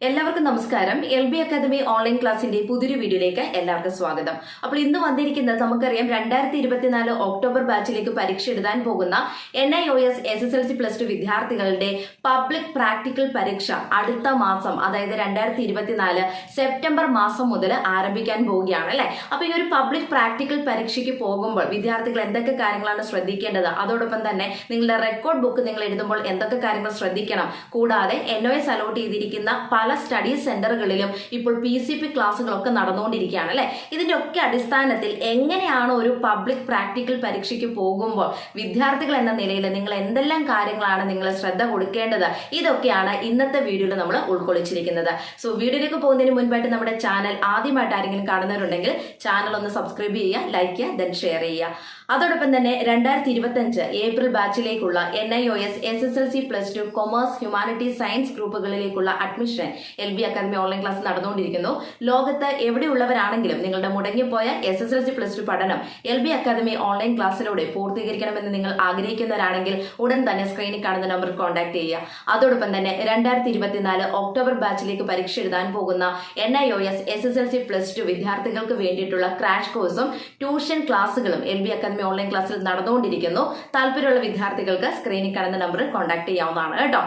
എല്ലാവർക്കും നമസ്കാരം. L B academy online ക്ലാസിന്റെ പുതിയൊരു വീഡിയോയിലേക്ക് എല്ലാവർക്കും സ്വാഗതം. അപ്പോൾ ഇന്ന് വന്നിരിക്കുന്നത് നമുക്കറിയാം രണ്ടായിരത്തി ഇരുപത്തിനാല് ഒക്ടോബർ ബാച്ചിലേക്ക് പരീക്ഷ എഴുതാൻ പോകുന്ന N I O S S S L C plus two വിദ്യാർത്ഥികളുടെ പബ്ലിക് പ്രാക്ടിക്കൽ പരീക്ഷ അടുത്ത മാസം അതായത് രണ്ടായിരത്തി ഇരുപത്തിനാല് സെപ്റ്റംബർ മാസം മുതൽ ആരംഭിക്കാൻ പോവുകയാണ് അല്ലേ? അപ്പോൾ ഈ ഒരു പബ്ലിക് പ്രാക്ടിക്കൽ പരീക്ഷയ്ക്ക് പോകുമ്പോൾ വിദ്യാർത്ഥികൾ എന്തൊക്കെ കാര്യങ്ങളാണ് ശ്രദ്ധിക്കേണ്ടത്? അതോടൊപ്പം തന്നെ നിങ്ങളുടെ റെക്കോർഡ് ബുക്ക് നിങ്ങൾ എഴുതുമ്പോൾ എന്തൊക്കെ കാര്യങ്ങൾ ശ്രദ്ധിക്കണം? കൂടാതെ എൻ ഒ എസ് അലോട്ട് ചെയ്തിരിക്കുന്ന പല സ്റ്റഡി സെന്ററുകളിലും ഇപ്പോൾ പി സി പി ക്ലാസ്സുകളൊക്കെ നടന്നുകൊണ്ടിരിക്കുകയാണ് അല്ലെ? ഇതിന്റെ ഒക്കെ അടിസ്ഥാനത്തിൽ എങ്ങനെയാണ് ഒരു പബ്ലിക് പ്രാക്ടിക്കൽ പരീക്ഷയ്ക്ക് പോകുമ്പോൾ വിദ്യാർത്ഥികൾ എന്ന നിലയിൽ നിങ്ങൾ എന്തെല്ലാം കാര്യങ്ങളാണ് നിങ്ങൾ ശ്രദ്ധ കൊടുക്കേണ്ടത്? ഇതൊക്കെയാണ് ഇന്നത്തെ വീഡിയോയിൽ നമ്മൾ ഉൾക്കൊള്ളിച്ചിരിക്കുന്നത്. സോ വീഡിയോയിലേക്ക് പോകുന്നതിന് മുൻപായിട്ട് നമ്മുടെ ചാനൽ ആദ്യമായിട്ട് ആരെങ്കിലും കാണുന്നവരുണ്ടെങ്കിൽ ചാനൽ ഒന്ന് സബ്സ്ക്രൈബ് ചെയ്യുക ലൈക്ക് ചെയ്യുക ദെൻ ഷെയർ ചെയ്യുക. അതോടൊപ്പം തന്നെ രണ്ടായിരത്തി ഇരുപത്തി അഞ്ച് April ബാച്ചിലേക്കുള്ള N I O S S S L C plus two commerce humanity science ഗ്രൂപ്പുകളിലേക്കുള്ള admission L B academy online class നടന്നുകൊണ്ടിരിക്കുന്നു. ലോകത്ത് എവിടെയുള്ളവരാണെങ്കിലും നിങ്ങളുടെ മുടങ്ങിപ്പോയ S S L C plus two പഠനം എൽ ബി അക്കാദമി ഓൺലൈൻ ക്ലാസ്സിലൂടെ പൂർത്തീകരിക്കണമെന്ന് നിങ്ങൾ ആഗ്രഹിക്കുന്നവരാണെങ്കിൽ ഉടൻ തന്നെ സ്ക്രീനിൽ കാണുന്ന നമ്പറിൽ കോൺടാക്ട് ചെയ്യുക. അതോടൊപ്പം തന്നെ രണ്ടായിരത്തി ഇരുപത്തിനാല് ഒക്ടോബർ ബാച്ചിലേക്ക് പരീക്ഷ എഴുതാൻ പോകുന്ന N I O S S S L C plus two വിദ്യാർത്ഥികൾക്ക് വേണ്ടിയിട്ടുള്ള ക്രാഷ് കോഴ്സും ട്യൂഷൻ ക്ലാസ്സുകളും എൽ ബി അക്കാദമി ഓൺലൈൻ ക്ലാസ്സിൽ നടന്നുകൊണ്ടിരിക്കുന്നു. താല്പര്യമുള്ള വിദ്യാർത്ഥികൾക്ക് സ്ക്രീനിൽ കാണുന്ന നമ്പറിൽ കോൺടാക്ട് ചെയ്യാവുന്നതാണ് കേട്ടോ.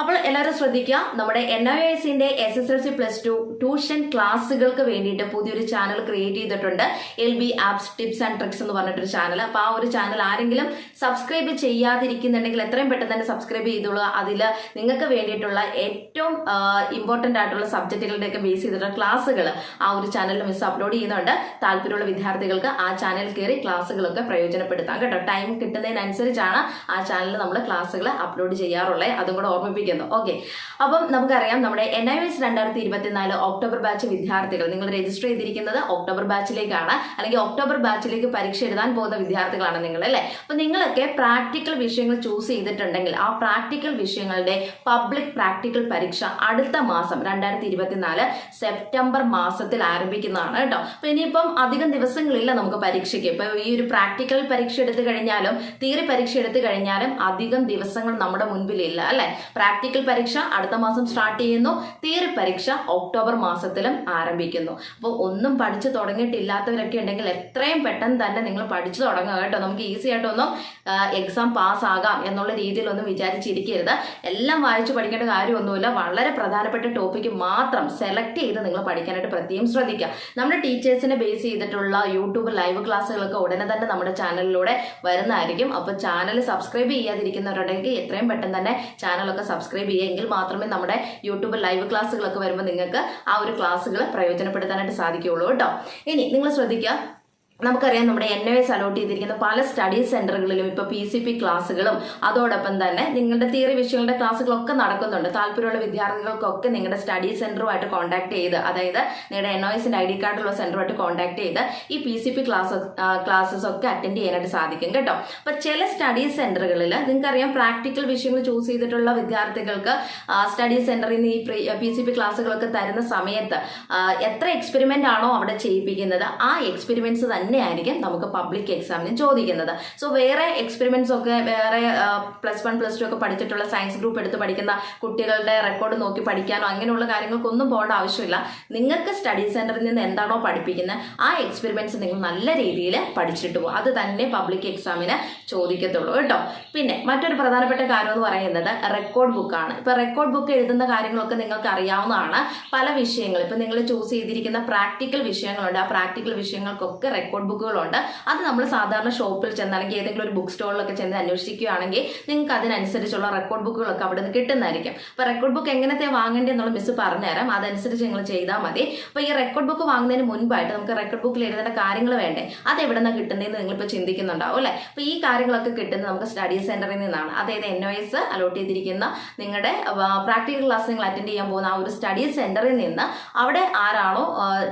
അപ്പോൾ എല്ലാവരും ശ്രദ്ധിക്കുക നമ്മുടെ എൻ ഐ എസിന്റെ S S L C plus two tuition ക്ലാസ്സുകൾക്ക് വേണ്ടിയിട്ട് പുതിയൊരു ചാനൽ ക്രിയേറ്റ് ചെയ്തിട്ടുണ്ട്. L B apps tips and tricks എന്ന് പറഞ്ഞിട്ടൊരു ചാനൽ അപ്പോൾ ആ ഒരു ചാനൽ ആരെങ്കിലും സബ്സ്ക്രൈബ് ചെയ്യാതിരിക്കുന്നുണ്ടെങ്കിൽ എത്രയും പെട്ടെന്ന് തന്നെ സബ്സ്ക്രൈബ് ചെയ്തോളൂ. അതിൽ നിങ്ങൾക്ക് വേണ്ടിയിട്ടുള്ള ഏറ്റവും ഇമ്പോർട്ടന്റ് ആയിട്ടുള്ള സബ്ജക്റ്റുകളുടെയൊക്കെ ബേസ് ചെയ്തിട്ടുള്ള ക്ലാസ്സുകൾ ആ ഒരു ചാനലിൽ മിസ് അപ്ലോഡ് ചെയ്യുന്നുണ്ട്. താല്പര്യമുള്ള വിദ്യാർത്ഥികൾക്ക് ആ ചാനൽ കയറി ക്ലാസ്സുകളൊക്കെ പ്രയോജനപ്പെടുത്താം കേട്ടോ. ടൈം കിട്ടുന്നതിനനുസരിച്ചാണ് ആ ചാനലിൽ നമ്മൾ ക്ലാസ്സുകൾ അപ്ലോഡ് ചെയ്യാറുള്ളത് അതും കൂടെ ഓർമ്മിപ്പിക്കുന്നു. ഓക്കെ അപ്പം നമുക്കറിയാം നമ്മുടെ എൻ ഐ എസ് രണ്ടായിരത്തി ഇരുപത്തിനാല് ഒക്ടോബർ ബാച്ച് വിദ്യാർത്ഥികൾ. നിങ്ങൾ രജിസ്റ്റർ ചെയ്തിരിക്കുന്നത് ഒക്ടോബർ ബാച്ചിലേക്കാണ്. അല്ലെങ്കിൽ ഒക്ടോബർ ബാച്ചിലേക്ക് പരീക്ഷ എഴുതാൻ പോകുന്ന വിദ്യാർത്ഥികളാണ് നിങ്ങൾ അല്ലേ? അപ്പൊ നിങ്ങളൊക്കെ പ്രാക്ടിക്കൽ വിഷയങ്ങൾ ചൂസ് ചെയ്തിട്ടുണ്ടെങ്കിൽ ആ പ്രാക്ടിക്കൽ വിഷയങ്ങളുടെ പബ്ലിക് പ്രാക്ടിക്കൽ പരീക്ഷ അടുത്ത മാസം രണ്ടായിരത്തി ഇരുപത്തിനാല് സെപ്റ്റംബർ മാസത്തിൽ ആരംഭിക്കുന്നതാണ് കേട്ടോ. അപ്പൊ ഇനിയിപ്പം അധികം ദിവസങ്ങളില്ല നമുക്ക് പരീക്ഷയ്ക്ക്. ഇപ്പൊ ഈ ഒരു പ്രാക്ടിക്കൽ പരീക്ഷ എടുത്തു കഴിഞ്ഞാലും തിയറി പരീക്ഷ എടുത്തു കഴിഞ്ഞാലും അധികം ദിവസങ്ങൾ നമ്മുടെ മുൻപിലില്ല അല്ലെ? പ്രാക്ടിക്കൽ പരീക്ഷ അടുത്ത മാസം സ്റ്റാർട്ട് ചെയ്യുന്നു. തിയറി പരീക്ഷ ഒക്ടോബർ മാസത്തിലും ആരംഭിക്കുന്നു. അപ്പോൾ ഒന്നും പഠിച്ചു തുടങ്ങിയിട്ടില്ലാത്തവരൊക്കെ ഉണ്ടെങ്കിൽ എത്രയും പെട്ടെന്ന് തന്നെ നിങ്ങൾ പഠിച്ചു തുടങ്ങുക കേട്ടോ. നമുക്ക് ഈസി ആയിട്ടൊന്നും എക്സാം പാസ് ആകാം എന്നുള്ള രീതിയിലൊന്നും വിചാരിച്ചിരിക്കരുത്. എല്ലാം വായിച്ചു പഠിക്കേണ്ട കാര്യമൊന്നുമില്ല. വളരെ പ്രധാനപ്പെട്ട ടോപ്പിക്ക് മാത്രം സെലക്ട് ചെയ്ത് നിങ്ങൾ പഠിക്കാനായിട്ട് പ്രത്യേകം ശ്രദ്ധിക്കുക. നമ്മുടെ ടീച്ചേഴ്സിനെ ബേസ് ചെയ്തിട്ടുള്ള യൂട്യൂബ് ലൈവ് ക്ലാസ്സുകളൊക്കെ ഉടനെ തന്നെ നമ്മുടെ ചാനലിലൂടെ വരുന്നതായിരിക്കും. അപ്പോൾ ചാനൽ സബ്സ്ക്രൈബ് ചെയ്യാതിരിക്കുന്നവരുണ്ടെങ്കിൽ എത്രയും പെട്ടെന്ന് തന്നെ ചാനലൊക്കെ സബ്സ്ക്രൈബ് ചെയ്യുമെങ്കിൽ മാത്രമേ നമ്മുടെ യൂട്യൂബ് ലൈവ് ക്ലാസ്സുകളൊക്കെ വരുമ്പോൾ നിങ്ങൾക്ക് ആ ഒരു ക്ലാസ്സുകൾ പ്രയോജനപ്പെടുത്താനായിട്ട് സാധിക്കുകയുള്ളൂ കേട്ടോ. ഇനി നിങ്ങൾ ശ്രദ്ധിക്കുക നമുക്കറിയാം നമ്മുടെ എൻ എസ് അലോട്ട് ചെയ്തിരിക്കുന്ന പല സ്റ്റഡി സെന്ററുകളിലും ഇപ്പോൾ പി സി പി ക്ലാസ്സുകളും അതോടൊപ്പം തന്നെ നിങ്ങളുടെ തിയറി വിഷയങ്ങളുടെ ക്ലാസ്സുകളൊക്കെ നടക്കുന്നുണ്ട്. താല്പര്യമുള്ള വിദ്യാർത്ഥികൾക്കൊക്കെ നിങ്ങളുടെ സ്റ്റഡി സെന്ററുമായിട്ട് കോൺടാക്ട് ചെയ്ത് അതായത് നിങ്ങളുടെ എൻ ഒ എസിന്റെ ഐ ഡി കാർഡുള്ള സെന്ററുമായിട്ട് കോൺടാക്ട് ചെയ്ത് ഈ P C P class classes ഒക്കെ അറ്റൻഡ് ചെയ്യാനായിട്ട് സാധിക്കും കേട്ടോ. അപ്പൊ ചില സ്റ്റഡി സെന്ററുകളിൽ നിങ്ങൾക്കറിയാം പ്രാക്ടിക്കൽ വിഷയങ്ങൾ ചൂസ് ചെയ്തിട്ടുള്ള വിദ്യാർത്ഥികൾക്ക് സ്റ്റഡി സെന്ററിൽ നിന്ന് ഈ പി സി പി ക്ലാസ്സുകളൊക്കെ തരുന്ന സമയത്ത് എത്ര എക്സ്പെരിമെന്റ് ആണോ അവിടെ ചെയ്യിപ്പിക്കുന്നത്? ആ എക്സ്പെരിമെന്റ്സ് തന്നെയായിരിക്കും നമുക്ക് പബ്ലിക് എക്സാമിന് ചോദിക്കുന്നത്. സോ വേറെ എക്സ്പെരിമെന്റ്സ് ഒക്കെ വേറെ പ്ലസ് വൺ പ്ലസ് ടു ഒക്കെ പഠിച്ചിട്ടുള്ള സയൻസ് ഗ്രൂപ്പ് എടുത്ത് പഠിക്കുന്ന കുട്ടികളുടെ റെക്കോർഡ് നോക്കി പഠിക്കാനോ അങ്ങനെയുള്ള കാര്യങ്ങൾക്കൊന്നും പോകേണ്ട ആവശ്യമില്ല. നിങ്ങൾക്ക് സ്റ്റഡി സെന്ററിൽ നിന്ന് എന്താണോ പഠിപ്പിക്കുന്നത് ആ എക്സ്പെരിമെന്റ്സ് നിങ്ങൾ നല്ല രീതിയിൽ പഠിച്ചിട്ട് പോകും അത് തന്നെ പബ്ലിക് എക്സാമിന് ചോദിക്കത്തുള്ളൂ കേട്ടോ. പിന്നെ മറ്റൊരു പ്രധാനപ്പെട്ട കാര്യം എന്ന് പറയുന്നത് റെക്കോർഡ് ബുക്കാണ് ഇപ്പൊ റെക്കോർഡ് ബുക്ക് എഴുതുന്ന കാര്യങ്ങളൊക്കെ നിങ്ങൾക്ക് അറിയാവുന്നതാണ്. പല വിഷയങ്ങൾ ഇപ്പൊ നിങ്ങൾ ചൂസ് ചെയ്തിരിക്കുന്ന പ്രാക്ടിക്കൽ വിഷയങ്ങളുണ്ട്. ആ പ്രാക്ടിക്കൽ വിഷയങ്ങൾക്കൊക്കെ റെക്കോർഡ് ബുക്കുകളുണ്ട് അത് നമ്മൾ സാധാരണ ഷോപ്പിൽ ചെന്ന് അല്ലെങ്കിൽ ഏതെങ്കിലും ഒരു ബുക്ക് സ്റ്റോളിലൊക്കെ ചെന്ന് അന്വേഷിക്കുകയാണെങ്കിൽ നിങ്ങൾക്ക് അതിനനുസരിച്ചുള്ള റെക്കോർഡ് ബുക്കുകളൊക്കെ അവിടെ നിന്ന് കിട്ടുന്നതായിരിക്കും. അപ്പോൾ റെക്കോർഡ് ബുക്ക് എങ്ങനത്തെ വാങ്ങേണ്ടത് എന്നുള്ള മിസ് പറഞ്ഞുതരാം. അതനുസരിച്ച് നിങ്ങൾ ചെയ്താൽ മതി. അപ്പോൾ ഈ റെക്കോർഡ് ബുക്ക് വാങ്ങുന്നതിന് മുൻപായിട്ട് നമുക്ക് റെക്കോർഡ് ബുക്കിൽ എഴുതേണ്ട കാര്യങ്ങൾ വേണ്ടേ? അത് എവിടെ നിന്നാണ് കിട്ടുന്നതെന്ന് നിങ്ങളിപ്പോൾ ചിന്തിക്കുന്നുണ്ടാവും അല്ലേ? അപ്പോൾ ഈ കാര്യങ്ങളൊക്കെ കിട്ടുന്നത് നമുക്ക് സ്റ്റഡി സെന്ററിൽ നിന്നാണ്. അതായത് എൻ ഒ എസ് അലോട്ട് ചെയ്തിരിക്കുന്ന നിങ്ങളുടെ പ്രാക്ടിക്കൽ ക്ലാസ് നിങ്ങൾ അറ്റൻഡ് ചെയ്യാൻ പോകുന്ന ആ ഒരു സ്റ്റഡി സെന്ററിൽ നിന്ന് അവിടെ ആരാണോ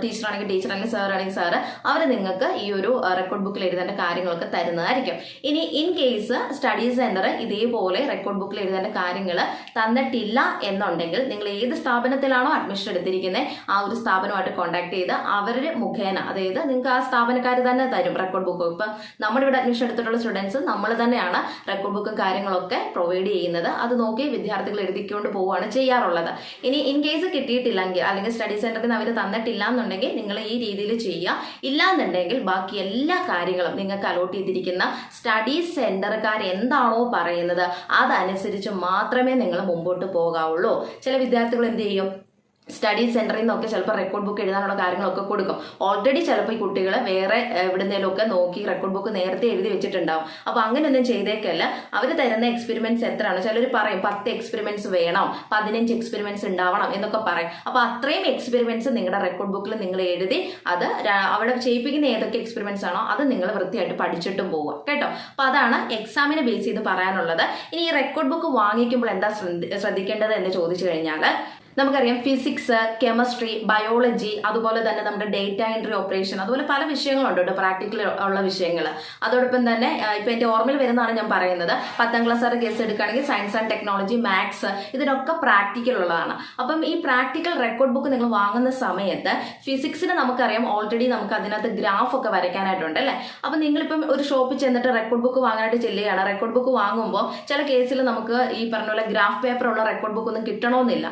ടീച്ചറാണെങ്കിൽ ടീച്ചർ അല്ലെങ്കിൽ സാർ ആണെങ്കിൽ സാർ അവർ നിങ്ങൾക്ക് ഈ ഒരു റെക്കോർഡ് ബുക്കിൽ എഴുതേണ്ട കാര്യങ്ങളൊക്കെ തരുന്നതായിരിക്കും. ഇനി ഇൻ കേസ് സ്റ്റഡി സെന്റർ ഇതേപോലെ റെക്കോർഡ് ബുക്കിൽ എഴുതേണ്ട കാര്യങ്ങൾ തന്നിട്ടില്ല എന്നുണ്ടെങ്കിൽ നിങ്ങൾ ഏത് സ്ഥാപനത്തിലാണോ അഡ്മിഷൻ എടുത്തിരിക്കുന്നത് ആ ഒരു സ്ഥാപനമായിട്ട് കോൺടാക്ട് ചെയ്ത് അവരുടെ മുഖേന അതായത് നിങ്ങൾക്ക് ആ സ്ഥാപനക്കാർ തന്നെ തരും റെക്കോർഡ് ബുക്ക് ഇപ്പം നമ്മുടെ ഇവിടെ അഡ്മിഷൻ എടുത്തിട്ടുള്ള സ്റ്റുഡൻസ് നമ്മൾ തന്നെയാണ് റെക്കോർഡ് ബുക്കും കാര്യങ്ങളൊക്കെ പ്രൊവൈഡ് ചെയ്യുന്നത്. അത് നോക്കി വിദ്യാർത്ഥികൾ എഴുതിക്കൊണ്ട് പോവുകയാണ് ചെയ്യാറുള്ളത്. ഇനി ഇൻ കേസ് കിട്ടിയിട്ടില്ലെങ്കിൽ അല്ലെങ്കിൽ സ്റ്റഡി സെന്ററിൽ നിന്ന് അവർ തന്നിട്ടില്ല എന്നുണ്ടെങ്കിൽ നിങ്ങൾ ഈ രീതിയിൽ ചെയ്യുക. ഇല്ലാന്നുണ്ടെങ്കിൽ ബാക്കി എല്ലാ കാര്യങ്ങളും നിങ്ങൾക്ക് അലോട്ട് ചെയ്തിരിക്കുന്ന സ്റ്റഡി സെന്ററുകാർ എന്താണോ പറയുന്നത്. അതനുസരിച്ച് മാത്രമേ നിങ്ങൾ മുമ്പോട്ട് പോകാവുള്ളൂ. ചില വിദ്യാർത്ഥികൾ എന്ത് ചെയ്യും? സ്റ്റഡി സെന്ററിൽ നിന്നൊക്കെ ചിലപ്പോൾ റെക്കോർഡ് ബുക്ക് എഴുതാനുള്ള കാര്യങ്ങളൊക്കെ കൊടുക്കും. ഓൾറെഡി ചിലപ്പോൾ ഈ കുട്ടികൾ വേറെ എവിടുന്നേലൊക്കെ നോക്കി റെക്കോർഡ് ബുക്ക് നേരത്തെ എഴുതി വെച്ചിട്ടുണ്ടാവും. അപ്പോൾ അങ്ങനെയൊന്നും ചെയ്തേക്കല്ല. അവർ തരുന്ന എക്സ്പെരിമെന്റ്സ് എത്രയാണ്? ചിലർ പറയും പത്ത് എക്സ്പെരിമെന്റ്സ് വേണം പതിനഞ്ച് എക്സ്പെരിമെന്റ്സ് ഉണ്ടാവണം എന്നൊക്കെ പറയും. അപ്പോൾ അത്രയും എക്സ്പെരിമെന്റ്സ് നിങ്ങളുടെ റെക്കോർഡ് ബുക്കിൽ നിങ്ങൾ എഴുതി അത് അവിടെ ചെയ്യിപ്പിക്കുന്ന ഏതൊക്കെ എക്സ്പെരിമെന്റ്സ് ആണോ അത് നിങ്ങൾ വൃത്തിയായിട്ട് പഠിച്ചിട്ടും പോവുക. കേട്ടോ? അപ്പോൾ അതാണ് എക്സാമിനെ ബേസ് ചെയ്ത് പറയാനുള്ളത്. ഇനി ഈ റെക്കോർഡ് ബുക്ക് വാങ്ങിക്കുമ്പോൾ എന്താ ശ്രദ്ധ- ശ്രദ്ധിക്കേണ്ടത് എന്ന് ചോദിച്ചു കഴിഞ്ഞാൽ നമുക്കറിയാം ഫിസിക്സ് കെമിസ്ട്രി ബയോളജി അതുപോലെ തന്നെ നമ്മുടെ ഡേറ്റ എൻട്രി ഓപ്പറേഷൻ അതുപോലെ പല വിഷയങ്ങളുണ്ട് കേട്ടോ പ്രാക്ടിക്കൽ ഉള്ള വിഷയങ്ങൾ അതോടൊപ്പം തന്നെ ഇപ്പൊ എന്റെ ഓർമ്മയിൽ വരുന്നതാണ് ഞാൻ പറയുന്നത് പത്താം ക്ലാസ് വരെ കേസ് എടുക്കുകയാണെങ്കിൽ സയൻസ് ആൻഡ് ടെക്നോളജി മാത്സ് ഇതിനൊക്കെ പ്രാക്ടിക്കൽ ഉള്ളതാണ്. അപ്പം ഈ പ്രാക്ടിക്കൽ റെക്കോർഡ് ബുക്ക് നിങ്ങൾ വാങ്ങുന്ന സമയത്ത് ഫിസിക്സിന് നമുക്കറിയാം ഓൾറെഡി നമുക്ക് അതിനകത്ത് ഗ്രാഫ് ഒക്കെ വരയ്ക്കാനായിട്ടുണ്ട് അല്ലേ? അപ്പം നിങ്ങളിപ്പം ഒരു ഷോപ്പിൽ ചെന്നിട്ട് റെക്കോർഡ് ബുക്ക് വാങ്ങാനായിട്ട് ചെല്ലുകയാണ് റെക്കോർഡ് ബുക്ക് വാങ്ങുമ്പോൾ ചില കേസിൽ നമുക്ക് ഈ പറഞ്ഞ പോലെ ഗ്രാഫ് പേപ്പർ ഉള്ള റെക്കോർഡ് ബുക്ക് ഒന്നും കിട്ടണമെന്നില്ല.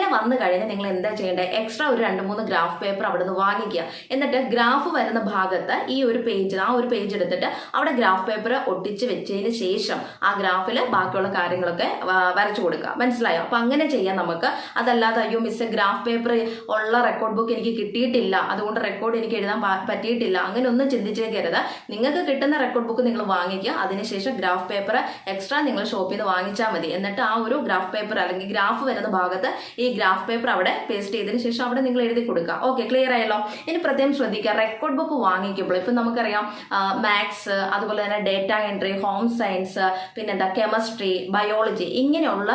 വന്നു കഴിഞ്ഞാൽ നിങ്ങൾ എന്താ ചെയ്യേണ്ടത് എക്സ്ട്രാ ഒരു രണ്ട് മൂന്ന് ഗ്രാഫ് പേപ്പർ അവിടെ നിന്ന് വാങ്ങിക്കുക. എന്നിട്ട് ഗ്രാഫ് വരുന്ന ഭാഗത്ത് ഈ ഒരു പേജ് ആ ഒരു പേജ് എടുത്തിട്ട് അവിടെ ഗ്രാഫ് പേപ്പർ ഒട്ടിച്ച് വെച്ചതിന് ശേഷം ആ ഗ്രാഫിൽ ബാക്കിയുള്ള കാര്യങ്ങളൊക്കെ വരച്ചു കൊടുക്കുക. മനസ്സിലായോ? അപ്പൊ അങ്ങനെ ചെയ്യാം നമുക്ക്. അതല്ലാതെ അയ്യോ മിസ് ഗ്രാഫ് പേപ്പർ ഉള്ള റെക്കോർഡ് ബുക്ക് എനിക്ക് കിട്ടിയിട്ടില്ല. അതുകൊണ്ട് റെക്കോർഡ് എനിക്ക് എഴുതാൻ പറ്റിയിട്ടില്ല. അങ്ങനെ ഒന്നും ചിന്തിച്ചേക്കരുത്. നിങ്ങൾക്ക് കിട്ടുന്ന റെക്കോർഡ് ബുക്ക് നിങ്ങൾ വാങ്ങിക്കുക. അതിനുശേഷം ഗ്രാഫ് പേപ്പർ എക്സ്ട്രാ നിങ്ങൾ ഷോപ്പിൽ നിന്ന് വാങ്ങിച്ചാൽ മതി. എന്നിട്ട് ആ ഒരു ഗ്രാഫ് പേപ്പർ അല്ലെങ്കിൽ ഗ്രാഫ് വരുന്ന ഭാഗത്ത് ഗ്രാഫ് പേപ്പർ അവിടെ പേസ്റ്റ് ചെയ്തതിന് ശേഷം അവിടെ നിങ്ങൾ എഴുതി കൊടുക്കുക. ഓക്കെ ക്ലിയർ ആയല്ലോ? ഇനി പ്രത്യേകം ശ്രദ്ധിക്കുക. റെക്കോർഡ് ബുക്ക് വാങ്ങിക്കുമ്പോൾ ഇപ്പം നമുക്കറിയാം മാത്സ് അതുപോലെ തന്നെ ഡേറ്റ എൻട്രി ഹോം സയൻസ് പിന്നെന്താ കെമിസ്ട്രി ബയോളജി ഇങ്ങനെയുള്ള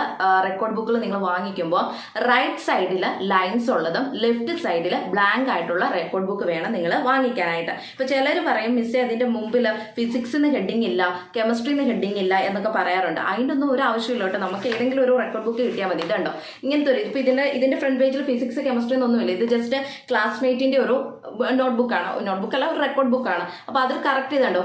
റെക്കോർഡ് ബുക്കുകൾ നിങ്ങൾ വാങ്ങിക്കുമ്പോൾ റൈറ്റ് സൈഡിൽ ലൈൻസ് ഉള്ളതും ലെഫ്റ്റ് സൈഡിൽ ബ്ലാങ്ക് ആയിട്ടുള്ള റെക്കോർഡ് ബുക്ക് വേണം നിങ്ങൾ വാങ്ങിക്കാനായിട്ട്. ഇപ്പൊ ചിലർ പറയും മിസ്സേ അതിന്റെ മുമ്പിൽ ഫിസിക്സിന് ഹെഡിങ് ഇല്ല കെമിസ്ട്രി കെമിസ്ട്രിന്ന് ഹെഡിങ് ഇല്ല എന്നൊക്കെ പറയാറുണ്ട്. അതിന്റെ ഒന്നും ഒരു ആവശ്യമില്ല കേട്ടോ. നമുക്ക് ഏതെങ്കിലും ഒരു റെക്കോർഡ് ബുക്ക് കിട്ടിയാൽ മതി. ഇതുണ്ടോ? ഇങ്ങനത്തെ ഒരു ഇപ്പൊ ഇതിന്റെ ഇതിന്റെ ഫ്രണ്ട് പേജിൽ ഫിസിക്സ് കെമിസ്ട്രി എന്നൊന്നുമില്ല ഇത് ജസ്റ്റ് ക്ലാസ്മേറ്റിന്റെ ഒരു നോട്ട്ബുക്കാണ് നോട്ട്ബുക്ക് അല്ല ഒരു റെക്കോർഡ് ബുക്കാണ് അപ്പൊ അതിൽ കറക്റ്റ് ചെയ്തോ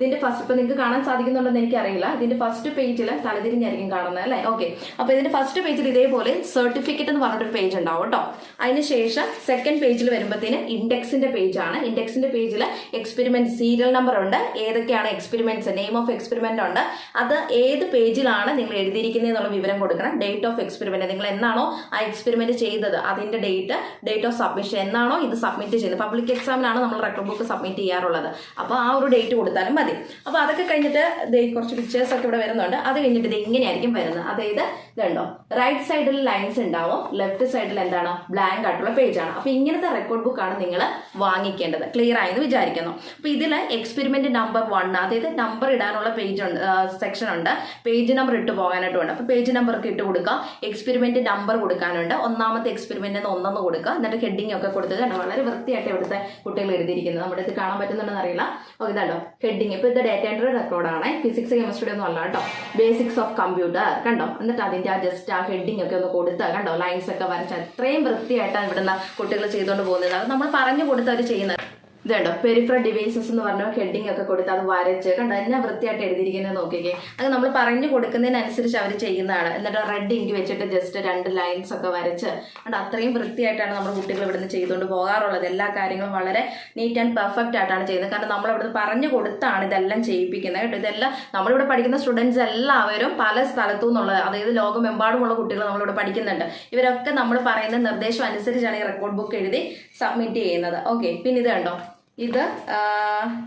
ഇതിന്റെ ഫസ്റ്റ് ഇപ്പൊ നിങ്ങൾക്ക് കാണാൻ സാധിക്കുന്നുണ്ടെന്ന് എനിക്കറിയില്ല. ഇതിന്റെ ഫസ്റ്റ് പേജിൽ തലതിരിഞ്ഞായിരിക്കും കാണുന്നത് അല്ലേ? ഓക്കെ അപ്പൊ ഇതിന്റെ ഫസ്റ്റ് പേജിൽ ഇതേപോലെ സർട്ടിഫിക്കറ്റ് എന്ന് പറഞ്ഞിട്ടൊരു പേജ് ഉണ്ടാവും കേട്ടോ. അതിനുശേഷം സെക്കൻഡ് പേജിൽ വരുമ്പോഴത്തേന് ഇൻഡെക്സിന്റെ പേജാണ് ഇൻഡെക്സിന്റെ പേജിൽ എക്സ്പെരിമെന്റ് സീരിയൽ നമ്പർ ഉണ്ട്. ഏതൊക്കെയാണ് എക്സ്പെരിമെന്റ്സ് നെയിം ഓഫ് എക്സ്പെരിമെന്റ് ഉണ്ട്. അത് ഏത് പേജിലാണ് നിങ്ങൾ എഴുതിയിരിക്കുന്നത് എന്നുള്ള വിവരം കൊടുക്കണം. ഡേറ്റ് ഓഫ് എക്സ്പെരിമെന്റ് നിങ്ങൾ എന്നാണോ ആ എക്സ്പെരിമെന്റ് ചെയ്തത്? അതിന്റെ ഡേറ്റ് ഡേറ്റ് ഓഫ് സബ്മിഷൻ എന്നാണോ ഇത് സബ്മിറ്റ് ചെയ്യുന്നത്? പബ്ലിക് എക്സാമിനാണ് നമ്മൾ റെക്കോർഡ് ബുക്ക് സബ്മിറ്റ് ചെയ്യാറുള്ളത്. അപ്പോൾ ആ ഒരു ഡേറ്റ് കൊടുത്താലും മതി. അപ്പോൾ അതൊക്കെ കഴിഞ്ഞിട്ട് ദേ കുറച്ച് പിക്ചേഴ്സ് ഒക്കെ ഇവിടെ വരുന്നുണ്ട്. അത് കഴിഞ്ഞിട്ട് ഇത് ഇങ്ങനെയായിരിക്കും വരുന്നത്. അതായത് ഇതുണ്ടോ റൈറ്റ് സൈഡിൽ ലൈൻസ് ഉണ്ടാവും. ലെഫ്റ്റ് സൈഡിൽ എന്താണ്? ബ്ലാങ്ക് ആയിട്ടുള്ള പേജാണ് അപ്പോൾ ഇങ്ങനത്തെ റെക്കോർഡ് ബുക്കാണ് നിങ്ങൾ വാങ്ങിക്കേണ്ടത്. ക്ലിയർ ആയെന്ന് വിചാരിക്കുന്നു. അപ്പോൾ ഇതിൽ എക്സ്പെരിമെന്റ് നമ്പർ വൺ അതായത് നമ്പർ ഇടാനുള്ള പേജ് ഉണ്ട് സെക്ഷൻ ഉണ്ട്. പേജ് നമ്പർ ഇട്ട് പോകാനായിട്ടും ഉണ്ട് അപ്പോൾ പേജ് നമ്പർ ഒക്കെ ഇട്ട് കൊടുക്കുക. എക്സ്പെരിമെന്റ് നമ്പർ കൊടുക്കാനുണ്ട്. ഒന്നാമത്തെ എക്സ്പെരിമെന്റ് ഒന്നെന്ന് കൊടുക്കുക. എന്നിട്ട് ഹെഡിങ് ഒക്കെ കൊടുത്തത് വളരെ വൃത്തിയായിട്ട് ഇവിടുത്തെ കുട്ടികൾ എഴുതിയിരിക്കുന്നത്. നമ്മുടെ ഇത് കാണാൻ പറ്റുന്നുണ്ടെന്ന് അറിയില്ല. ഓ ഇതാണ്ടോ? ഹെഡിങ് ഇപ്പൊ ഇത് ഡേറ്റ എൻട്രി ആണ്. ഫിസിക്സ് കെമിസ്ട്രി ഒന്നും അല്ല കേട്ടോ. ബേസിക്സ് ഓഫ് കമ്പ്യൂട്ടർ കണ്ടോ? എന്നിട്ട് അതിന്റെ ആ ജസ്റ്റ് ആ ഹെഡിങ് ഒക്കെ ഒന്ന് കൊടുത്ത് കണ്ടോ? ലൈൻസ് ഒക്കെ വരച്ച് അത്രയും വൃത്തിയായിട്ടാണ് ഇവിടുന്ന് കുട്ടികൾ ചെയ്തുകൊണ്ട് പോകുന്നത്. അത് നമ്മൾ പറഞ്ഞു കൊടുത്ത് അവർ ചെയ്യുന്നത്. ഇതുണ്ടോ? പെരിഫറൽ ഡിവൈസസ് എന്ന് പറഞ്ഞ ഹെഡിങ് ഒക്കെ കൊടുത്ത് അത് വരച്ച് കണ്ടോ? എന്നെ വൃത്തിയായിട്ട് എഴുതിയിരിക്കുന്നത് നോക്കിക്കേ. അത് നമ്മൾ പറഞ്ഞു കൊടുക്കുന്നതിനനുസരിച്ച് അവർ ചെയ്യുന്നതാണ്. എന്നിട്ട് റെഡ് ഇങ്ക് വെച്ചിട്ട് ജസ്റ്റ് രണ്ട് ലൈൻസ് ഒക്കെ വരച്ച് കണ്ടോ? അത്രയും വൃത്തിയായിട്ടാണ് നമ്മുടെ കുട്ടികൾ ഇവിടുന്ന് ചെയ്തുകൊണ്ട് പോകാറുള്ളത്. എല്ലാ കാര്യങ്ങളും വളരെ നീറ്റ് ആൻഡ് പെർഫെക്റ്റ് ആയിട്ടാണ് ചെയ്യുന്നത്. കാരണം നമ്മൾ ഇവിടുന്ന് പറഞ്ഞു കൊടുത്താണ് ഇതെല്ലാം ചെയ്യിപ്പിക്കുന്നത് കേട്ടോ. ഇതെല്ലാം നമ്മളിവിടെ പഠിക്കുന്ന സ്റ്റുഡൻസ് എല്ലാവരും പല സ്ഥലത്തു നിന്നുള്ള അതായത് ലോകമെമ്പാടുമുള്ള കുട്ടികൾ നമ്മളിവിടെ പഠിക്കുന്നുണ്ട്. ഇവരൊക്കെ നമ്മൾ പറയുന്ന നിർദ്ദേശം അനുസരിച്ചാണ് ഈ റെക്കോർഡ് ബുക്ക് എഴുതി സബ്മിറ്റ് ചെയ്യുന്നത്. ഓക്കെ പിന്നെ ഇത് കണ്ടോ? ഇത്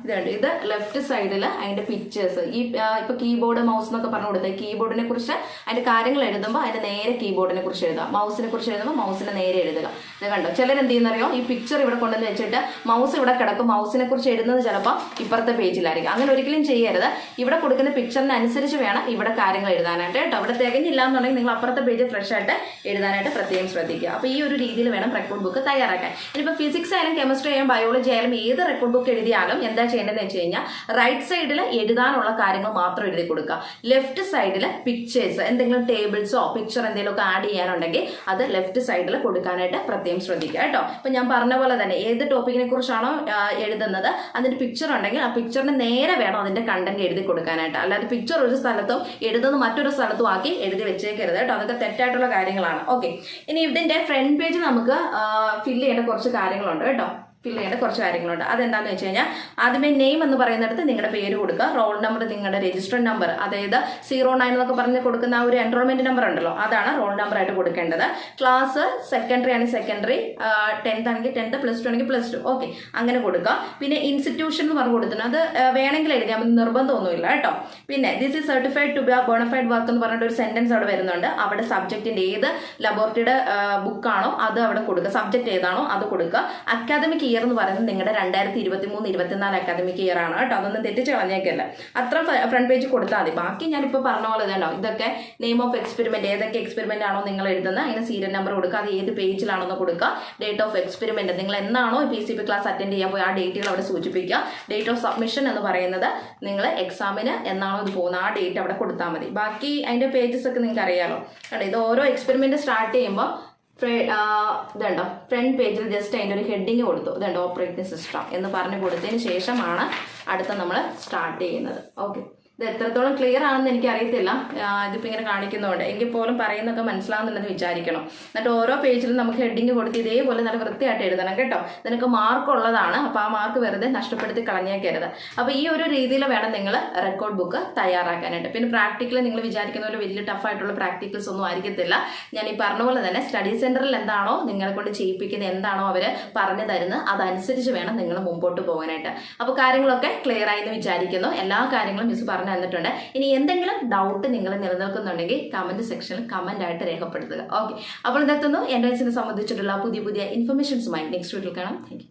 ഇതാണ് ഇത് ലെഫ്റ്റ് സൈഡിൽ അതിന്റെ പിക്ചേഴ്സ് ഈ ഇപ്പൊ കീബോർഡ് മൗസ് എന്നൊക്കെ പറഞ്ഞു കൊടുത്തത് കീബോർഡിനെ കുറിച്ച് അതിന്റെ കാര്യങ്ങൾ എഴുതുമ്പോൾ അതിന്റെ നേരെ കീബോർഡിനെ കുറിച്ച് എഴുതാം. മൗസിനെ കുറിച്ച് എഴുതുമ്പോൾ മൗസിനെ നേരെ എഴുതുക. ഇത് കണ്ടോ? ചിലർ എന്ത് ചെയ്യുന്നറിയോ ഈ പിക്ചർ ഇവിടെ കൊണ്ടുവന്ന് വെച്ചിട്ട് മൗസ് ഇവിടെ കിടക്കും. മൗസിനെ കുറിച്ച് എഴുതുന്നത് ചിലപ്പോൾ ഇപ്പുറത്തെ പേജിലായിരിക്കും അങ്ങനെ ഒരിക്കലും ചെയ്യരുത്. ഇവിടെ കൊടുക്കുന്ന പിക്ചറിനനുസരിച്ച് വേണം ഇവിടെ കാര്യങ്ങൾ എഴുതാനായിട്ട് കേട്ടോ. ഇവിടെ തികഞ്ഞില്ല എന്നുണ്ടെങ്കിൽ നിങ്ങൾ അപ്പുറത്തെ പേജ് ഫ്രഷ് ആയിട്ട് എഴുതാനായിട്ട് പ്രത്യേകം ശ്രദ്ധിക്കുക. അപ്പോൾ ഈ ഒരു രീതിയിൽ വേണം റെക്കോർഡ് ബുക്ക് തയ്യാറാക്കാൻ. ഇനിയിപ്പോൾ ഫിസിക്സ് ആയാലും കെമിസ്ട്രി ആയാലും ബയോളജി ആയാലും ഏത് റെക്കോർഡ് ബുക്ക് എഴുതിയാലും എന്താ ചെയ്യേണ്ടതെന്ന് വെച്ച് കഴിഞ്ഞാൽ റൈറ്റ് സൈഡിൽ എഴുതാനുള്ള കാര്യങ്ങൾ മാത്രം എഴുതി കൊടുക്കുക. ലെഫ്റ്റ് സൈഡിൽ പിക്ചേഴ്സ് എന്തെങ്കിലും ടേബിൾസോ പിക്ചർ എന്തെങ്കിലുമൊക്കെ ആഡ് ചെയ്യാനുണ്ടെങ്കിൽ അത് ലെഫ്റ്റ് സൈഡിൽ കൊടുക്കാനായിട്ട് പ്രത്യേകം ശ്രദ്ധിക്കുക കേട്ടോ. ഇപ്പം ഞാൻ പറഞ്ഞ പോലെ തന്നെ ഏത് ടോപ്പിക്കിനെ കുറിച്ചാണോ എഴുതുന്നത് അതിന്റെ പിക്ചർ ഉണ്ടെങ്കിൽ ആ പിക്ചറിന് നേരെ വേണം അതിന്റെ കണ്ടന്റ് എഴുതി കൊടുക്കാനായിട്ട്. അല്ലാതെ പിക്ചർ ഒരു സ്ഥലത്തും എഴുതുന്നത് മറ്റൊരു സ്ഥലത്തും ആക്കി എഴുതി വെച്ചേക്കരുത് കേട്ടോ. അതൊക്കെ തെറ്റായിട്ടുള്ള കാര്യങ്ങളാണ്. ഓക്കെ ഇനി ഇതിന്റെ ഫ്രണ്ട് പേജ് നമുക്ക് ഫില്ല് ചെയ്യേണ്ട കുറച്ച് കാര്യങ്ങളുണ്ട് കേട്ടോ. ഫില്ല് ചെയ്യേണ്ട കുറച്ച് കാര്യങ്ങളുണ്ട്. അതെന്താണെന്ന് വെച്ച് കഴിഞ്ഞാൽ ആദ്യമേ നെയിം എന്ന് പറയുന്നിടത്ത് നിങ്ങളുടെ പേര് കൊടുക്കുക. റോൾ നമ്പർ നിങ്ങളുടെ രജിസ്റ്റർ നമ്പർ അതായത് സീറോ നയൻ എന്നൊക്കെ പറഞ്ഞ് കൊടുക്കുന്ന ഒരു എൻറോൾമെന്റ് നമ്പർ ഉണ്ടല്ലോ അതാണ് റോൾ നമ്പർ ആയിട്ട് കൊടുക്കേണ്ടത്. ക്ലാസ് സെക്കൻഡറി ആണെങ്കിൽ സെക്കൻഡറി ടെൻത്ത് ആണെങ്കിൽ ടെൻത്ത് പ്ലസ് ടു ആണെങ്കിൽ പ്ലസ് ടു ഓക്കെ അങ്ങനെ കൊടുക്കുക പിന്നെ ഇൻസ്റ്റിറ്റ്യൂഷൻ എന്ന് പറഞ്ഞു കൊടുക്കുന്നത് അത് വേണമെങ്കിൽ എഴുതിയാൽ നിർബന്ധമൊന്നുമില്ല കേട്ടോ. പിന്നെ this is certified to be bona fide work എന്ന് പറഞ്ഞിട്ട് ഒരു സെന്റൻസ് അവിടെ വരുന്നുണ്ട്. അവിടെ സബ്ജക്റ്റിന്റെ ഏത് ലബോറട്ടറിയുടെ ബുക്കാണോ അത് അവിടെ കൊടുക്കുക. സബ്ജക്ട് ഏതാണോ അത് കൊടുക്കുക. അക്കാദമിക് ഇയർ എന്ന് പറയുന്നത് നിങ്ങളുടെ രണ്ടായിരത്തി ഇരുപത്തി മൂന്ന് ഇരുപത്തിനാല് അക്കാദമിക് ഇയർ ആണ്. കേട്ടോ അതൊന്നും തെറ്റിച്ച് കളഞ്ഞേക്കല്ല അത്ര ഫ്രണ്ട് പേജ് കൊടുത്താൽ മതി. ബാക്കി ഞാനിപ്പോൾ പറഞ്ഞ പോലെ ഇതാണോ ഇതൊക്കെ നെയിം ഓഫ് എക്സ്പെരിമെന്റ് ഏതൊക്കെ എക്സ്പെരിമെന്റ് ആണോ നിങ്ങൾ എഴുതുന്നത് അതിന് സീരിയൽ നമ്പർ കൊടുക്കുക അത് ഏത് പേജിലാണെന്ന് കൊടുക്കുക ഡേറ്റ് ഓഫ് എക്സ്പെരിമെന്റ് നിങ്ങൾ എന്നാണോ P C P class attend ചെയ്യാൻ പോയി ആ ഡേറ്റുകൾ അവിടെ സൂചിപ്പിക്കുക. ഡേറ്റ് ഓഫ് സബ്മിഷൻ എന്ന് പറയുന്നത് നിങ്ങൾ എക്സാമിന് എന്നാണോ ഇത് പോകുന്നത് ആ ഡേറ്റ് അവിടെ കൊടുത്താൽ മതി. ബാക്കി അതിന്റെ പേജസ് ഒക്കെ നിങ്ങൾക്ക് അറിയാമല്ലോ കണ്ടോ ഇത് ഓരോ എക്സ്പെരിമെന്റ് സ്റ്റാർട്ട് ചെയ്യുമ്പോൾ ഇതുണ്ടോ? ഫ്രണ്ട് പേജിൽ ജസ്റ്റ് അതിന്റെ ഒരു ഹെഡിങ് കൊടുത്തു. ഇതുണ്ടോ? ഓപ്പറേറ്റിംഗ് സിസ്റ്റം എന്ന് പറഞ്ഞു കൊടുത്തതിന് ശേഷമാണ് അടുത്ത നമ്മൾ സ്റ്റാർട്ട് ചെയ്യുന്നത്. ഓക്കെ ഇത് എത്രത്തോളം ക്ലിയർ ആണെന്ന് എനിക്ക് അറിയത്തില്ല ഇതിപ്പോൾ ഇങ്ങനെ കാണിക്കുന്നതുകൊണ്ട് എങ്കിൽ പോലും പറയുന്നൊക്കെ മനസ്സിലാവുന്നുണ്ടെന്ന് വിചാരിക്കണം. എന്നിട്ട് ഓരോ പേജിലും നമുക്ക് ഹെഡിങ് കൊടുത്ത് ഇതേപോലെ നല്ല വൃത്തിയായിട്ട് എഴുതണം കേട്ടോ. നിനക്ക് മാർക്ക് ഉള്ളതാണ്. അപ്പോൾ ആ മാർക്ക് വെറുതെ നഷ്ടപ്പെടുത്തി കളഞ്ഞേക്കരുത്. അപ്പോൾ ഈ ഒരു രീതിയിൽ വേണം നിങ്ങൾ റെക്കോർഡ് ബുക്ക് തയ്യാറാക്കാനായിട്ട്. പിന്നെ പ്രാക്ടിക്കൽ നിങ്ങൾ വിചാരിക്കുന്ന പോലെ വലിയ ടഫായിട്ടുള്ള പ്രാക്ടിക്കൽസ് ഒന്നും ആയിരിക്കത്തില്ല. ഞാൻ ഈ പറഞ്ഞ പോലെ തന്നെ സ്റ്റഡി സെന്ററിൽ എന്താണോ നിങ്ങളെ കൊണ്ട് ചെയ്യിപ്പിക്കുന്നത് എന്താണോ അവർ പറഞ്ഞു തരുന്നത് അതനുസരിച്ച് വേണം നിങ്ങൾ മുമ്പോട്ട് പോകാനായിട്ട്. അപ്പോൾ കാര്യങ്ങളൊക്കെ ക്ലിയർ ആയി എന്ന് വിചാരിക്കുന്നു. എല്ലാ കാര്യങ്ങളും മിസ് പറഞ്ഞു തന്നിട്ടുണ്ട്. ഇനി എന്തെങ്കിലും ഡൗട്ട് നിങ്ങൾ നിലനിൽക്കുന്നുണ്ടെങ്കിൽ കമന്റ് സെക്ഷനിൽ കമന്റ് ആയിട്ട് രേഖപ്പെടുത്തുക. ഓക്കെ അപ്പോൾ ഇതെത്തുന്നു എന്റെ സംബന്ധിച്ചിട്ടുള്ള പുതിയ പുതിയ ഇൻഫർമേഷൻസുമായി നെക്സ്റ്റ് വീട്ടിൽ കാണാം. താങ്ക്